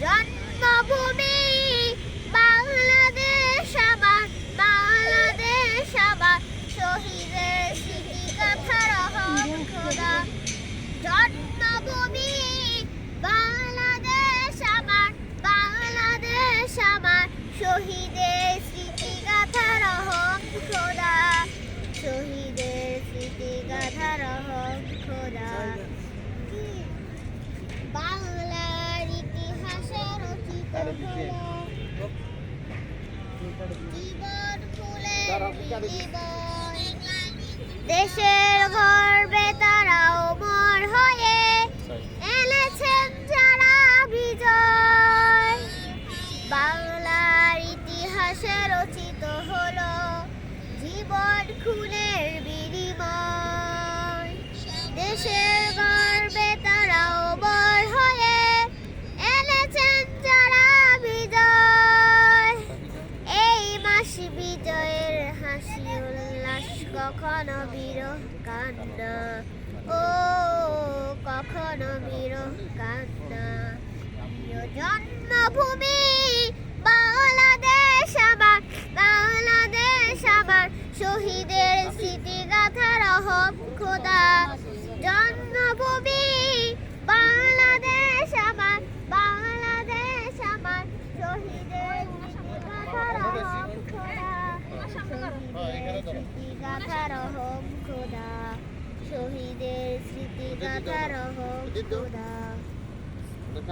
জন্মভূমি দেশের গর্বে তারা অমর হয়ে এনেছেন যারা বিজয়। বাংলার ইতিহাসে রচিত হলো জীবন খুনের কখনো বীর কান্না ও, কখনো বীর কান্না জন্মভূমি, বাংলাদেশ আবার বাংলাদেশ আবার শহীদের স্মৃতি গাথা রহম খোদা জন্মভূমি বাংলাদেশ আমার বাংলাদেশ আমার শহীদের স্মৃতি গাথা রহম খোদা শহীদের স্মৃতি গাথা রহম খোদা শহীদের স্মৃতি গাথা রহম খোদা।